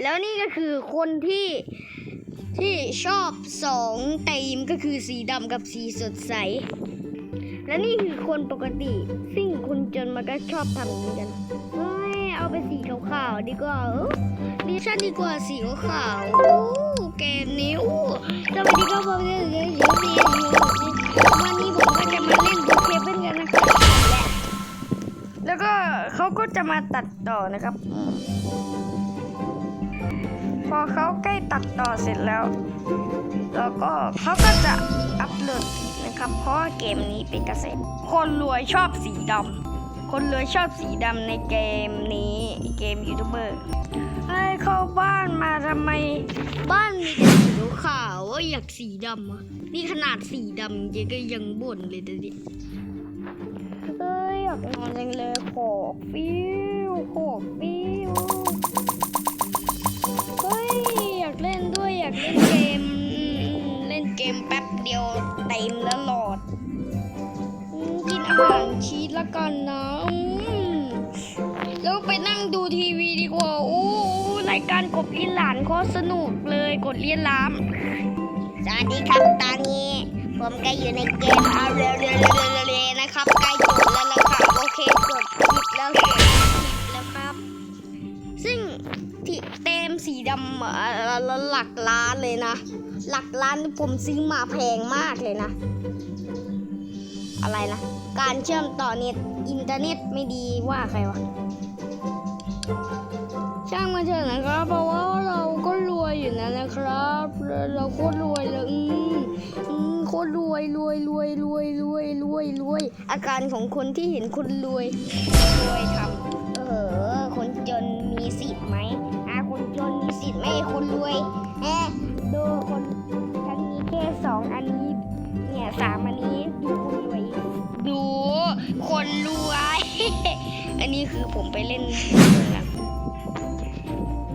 แล้วนี่ก็คือคนที่ที่ชอบสองธีมก็คือสีดำกับสีสดใส และนี่คือคนปกติ ซึ่งคนจนมันก็ชอบทำอย่างนี้กันเฮ้ยเอาเป็นสีขาวๆดีกว่าดิฉันดีกว่าสีขาวๆเกมนี้โอ้สวัสดีครับผมเดี๋ยวเดี๋ยวเดี๋ยวเดี๋ยววันนี้ผมก็จะมาเล่นดูเคเบิลกันนะครับแล้วก็เขาก็จะมาตัดต่อนะครับ พอเขาใกล้ตัดต่อเสร็จแล้ว แล้วก็เขาก็จะอัพโหลดนะครับ เพราะว่าเกมนี้เป็นกระแสคนรวยชอบสีดำคนรวยชอบสีดำในเกมนี้เกมยูทูบเบอร์ให้เข้าบ้านมาทำไมบ้านมีแต่สีขาวว่าอยากสีดำอะนี่ขนาดสีดำยังก็ยังบ่นเลยแต่ดิเอ้ยอยากนอนจังเลยขอฟิวขอฟิว มแป๊บเดียวเต็มแล้วหลอด กินอาหารชีสละกันนะแล้วไปนั่งดูทีวีดีกว่า โอ้รายการกบเลียนหลานโคตรสนุกเลยกดเลียนล้ามสวัสดีครับตอนนี้ ผมก็อยู่ในเกมเอาเร็วๆๆๆนะครับใกล้จบแล้วละครับโอเคกดผิดแล้วกดผิดแล้วครับ สีดำหลักล้านเลยนะ หลักล้านผมซื้อมาแพงมากเลยนะ อะไรนะ การเชื่อมต่อเน็ตอินเทอร์เน็ตไม่ดีว่าใครวะช่างมันเถอะนะครับ เพราะว่าเราก็รวยอยู่นะนะครับ เราโคตรรวยเลยอืมโคตรรวยรวยรวยรวยรวยรวยรวย อาการของคนที่เห็นคนรวยรวยทำเออคนจนมีสิทธิ์ คือผมไปเล่นนะ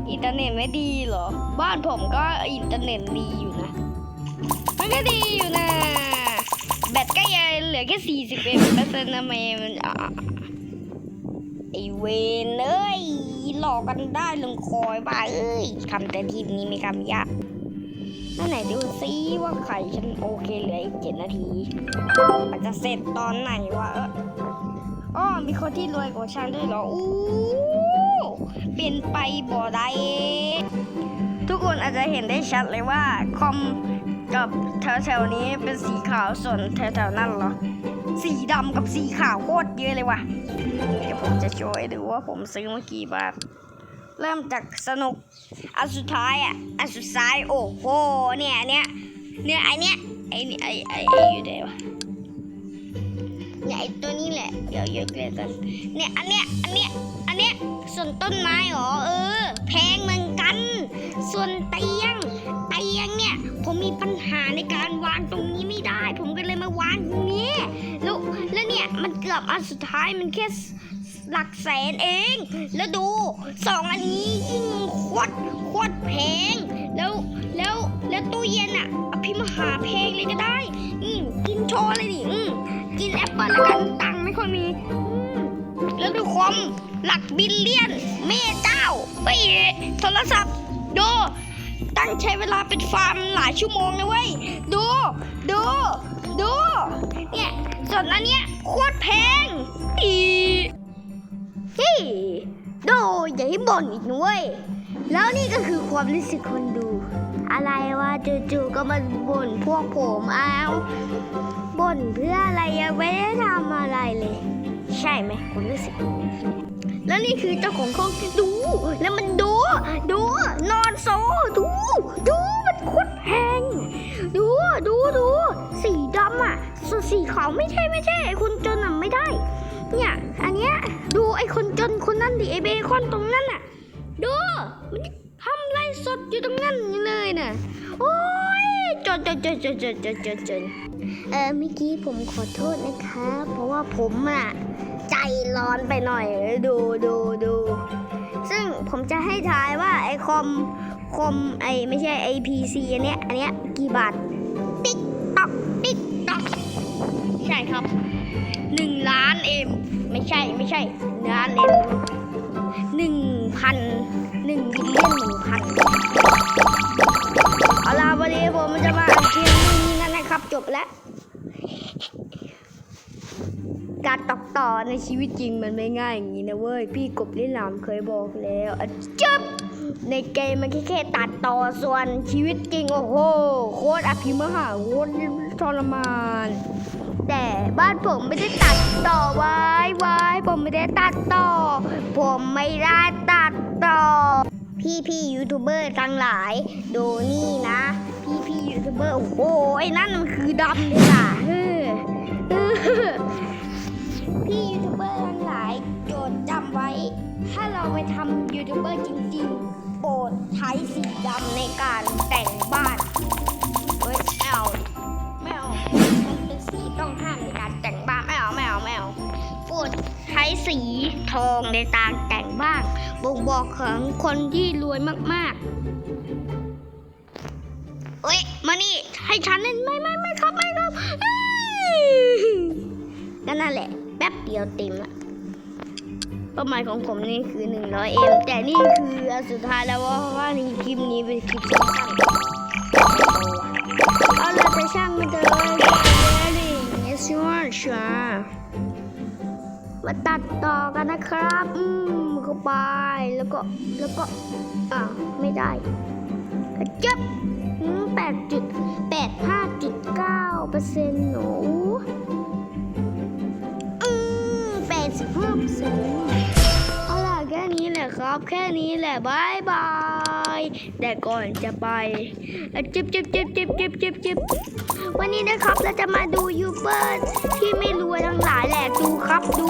อินเทอร์เน็ตไม่ดีเหรอ บ้านผมก็อินเทอร์เน็ตดีอยู่นะ มันก็ดีอยู่นะ แบตก็ยังเหลือแค่สี่สิบเอ็ดเปอร์เซ็นต์นะเมมันอะไอเวนเอ้ยหลอกกันได้ลงคอยบ้าเอ้ยทำแต่ทีมนี้ไม่คำยากนั่นไหนดูซิว่าไข่ฉันโอเคเหลืออีกเจ็ดนาทีมันจะเสร็จตอนไหนวะ มีคนที่รวยกว่าฉันด้วยเหรอ อู้เป็นไปบ่ได้ทุกคนอาจจะเห็นได้ชัดเลยว่าคอมกับแถวๆนี้เป็นสีขาวส่วนแถวๆนั่นเหรอ สีดำกับสีขาวโคตรเยอะเลยว่ะ เดี๋ยวผมจะโชว์ให้ดูว่าผมซื้อมากี่บาท เริ่มจากสนุก อันสุดท้ายอะ อันสุดท้ายโอ้โห เนี่ยเนี้ยเนี่ยไอเนี้ยไอเนี่ยไอไอไออยู่ไหนวะ เยกเลยกันเนี่ยอันเนี้ยอันเนี้ยอันเนี้ยส่วนต้นไม้หรอเออ แพงเหมือนกัน ส่วนเตียงเตียงเนี่ยผมมีปัญหาในการวางตรงนี้ไม่ได้ ผมก็เลยมาวางตรงนี้แล้วแล้วเนี่ยมันเกือบอันสุดท้ายมันแค่หลักแสนเอง แล้วดูสองอันนี้ยิ่งโคตรโคตรแพง แล้วแล้วแล้วตู้เย็นอะอภิมหาแพงเลยก็ได้ อืมกินโชว์เลยดิอืมกินแอปเปิลแล้วกัน ม่ค่อยมีอืมแล้วดูคอมหลักบิลเลียนแม่เจ้าไปโทรศัพท์ดูตั้งใช้เวลาเป็นฟาร์มหลายชั่วโมงนะเว้ย ดู ดู ดู เนี่ยส่วนอันเนี้ยโคตรแพงอีฮ้ยโดอย่าให้บ่นอีกนะเว้ยแล้วนี่ก็คือความรู้สึกคนดู อะไรวะจู่ๆก็มาบ่นพวกผมเอา บ่นเพื่ออะไรยังไม่ได้ทำอะไรเลย ใช่ไหมความรู้สึกแล้วนี่คือเจ้าของห้องดู แล้วมันดู ดู นอนโซดู ดูมันคตรแพงดูดูดู สีดำอะส่วนสีขาวไม่ใช่ไม่ใช่ไอ้คนจนอะไม่ได้ เนี่ย อันเนี้ยดูไอ้คนจนคนนั้นดิไอ้เบคอนตรงนั้นอะ ดู มันทำไรสดอยู่ตรงนั้นเลยน่ะ โอ้ยจนจนจนจนจนจนจนจนเออเมื่อกี้ผมขอโทษนะครับเพราะว่าผมอะใจร้อนไปหน่อย ดูดูดูซึ่งผมจะให้ทายว่าไอคอมคอมไอไม่ใช่ไอพีซีอันเนี้ยอันเนี้ยกี่บาท ติ๊กตอกติ๊กตอกใช่ครับหนึ่งล้านเอ็มไม่ใช่ไม่ใช่ล้านเอ็ม แล้วการตอกต่อในชีวิตจริงมันไม่ง่ายอย่างนี้นะเว้ย พี่กบลิลามเคยบอกแล้วอจับในเกมมันแค่แค่ตัดต่อส่วนชีวิตจริงโอ้โหโคตรอภิมหาโคตรทรมาน แต่บ้านผมไม่ได้ตัดต่อไว้ไว้ผมไม่ได้ตัดต่อ ผมไม่ได้ตัดต่อ พี่พี่ยูทูบเบอร์ทั้งหลาย ดูนี่นะ พี่พี่ เบอร์ โอ้โหไอ้นั่นมันคือดำเลยล่ะเออเออพี่ยูทูบเบอร์ทั้งหลายโจทย์จำไว้ ถ้าเราไปทำยูทูบเบอร์จริงๆโปรดใช้สีดำในการแต่งบ้านเฮ้ยไม่เอาไม่เอามันเป็นสีต้องห้ามในการแต่งบ้านไม่เอาไม่เอาไม่เอาโปรดใช้สีทองในการแต่งบ้านบ่งบอกของคนที่รวยมากๆ เอ้ย มานี่ ให้ฉันเล่นไม่ไม่ไม่ครับไม่ครับก็นั่นแหละ แป๊บเดียวเต็มละเป้าหมายของผมนี่คือ100เอ็มแต่นี่คืออันสุดท้ายแล้วเพราะว่านี่คลิปนี้เป็นคลิปสั้นๆเอาละแต่ช่างมันเถอะเลยนี่ชัวร์ชัวมาตัดต่อกันนะครับ อืมเข้าไปแล้วก็แล้วก็อ่าไม่ได้กระจับ แปดจุดแปดห้าจุดเก้าเปอร์เซ็นต์หนูอืมแปดสิบห้าเปอร์เซ็นต์เอาล่ะแค่นี้แหละครับ แค่นี้แหละบายบาย แต่ก่อนจะไปจิบจิบจิบจิบจิบจิบจิบวันนี้นะครับเราจะมาดูยูเบอร์ที่ไม่รวยทั้งหลายแหละดูครับดู